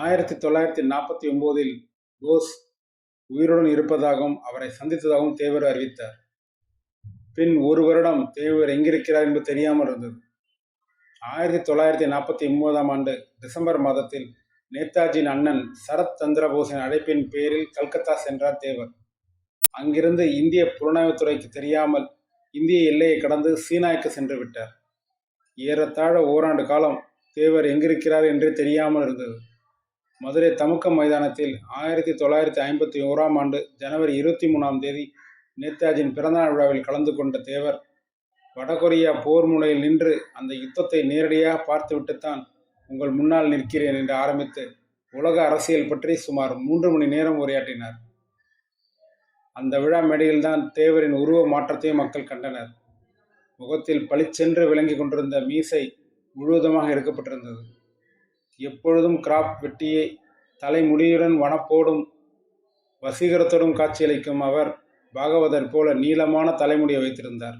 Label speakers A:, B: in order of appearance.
A: ஆயிரத்தி தொள்ளாயிரத்தி நாற்பத்தி ஒம்போதில் போஸ் உயிருடன் இருப்பதாகவும் அவரை சந்தித்ததாகவும் தேவர் அறிவித்தார். பின் ஒரு வருடம் தேவர் எங்கிருக்கிறார் என்று தெரியாமல் இருந்தது. ஆயிரத்தி தொள்ளாயிரத்தி நாற்பத்தி ஒன்பதாம் ஆண்டு டிசம்பர் மாதத்தில் நேதாஜியின் அண்ணன் சரத் சந்திரபோஸின் அழைப்பின் பேரில் கல்கத்தா சென்றார் தேவர். அங்கிருந்து இந்திய புலனாய்வுத்துறைக்கு தெரியாமல் இந்திய எல்லையை கடந்து சீனாய்க்கு சென்று விட்டார். ஏறத்தாழ ஓராண்டு காலம் தேவர் எங்கிருக்கிறார் என்றே தெரியாமல் இருந்தது. மதுரை தமுக்கம் மைதானத்தில் ஆயிரத்தி தொள்ளாயிரத்தி ஐம்பத்தி ஓராம் ஆண்டு ஜனவரி இருபத்தி மூணாம் தேதி நேதாஜியின் பிறந்தநாள் விழாவில் கலந்து கொண்ட தேவர் வடகொரியா போர் முனையில் நின்று அந்த யுத்தத்தை நேரடியாக பார்த்துவிட்டுத்தான் உங்கள் முன்னால் நிற்கிறேன் என்று ஆரம்பித்து உலக அரசியல் பற்றி சுமார் மூன்று மணி நேரம் உரையாற்றினார். அந்த விழா மேடையில்தான் தேவரின் உருவ மாற்றத்தையும் மக்கள் கண்டனர். முகத்தில் பளிச்சென்று விளங்கி கொண்டிருந்த மீசை முழுவதுமாக எடுக்கப்பட்டிருந்தது. எப்பொழுதும் கிராப் வெட்டியை தலைமுடியுடன் வனப்போடும் வசீகரத்தோடும் காட்சியளிக்கும் அவர் பாகவதர் போல நீளமான தலைமுடியை வைத்திருந்தார்.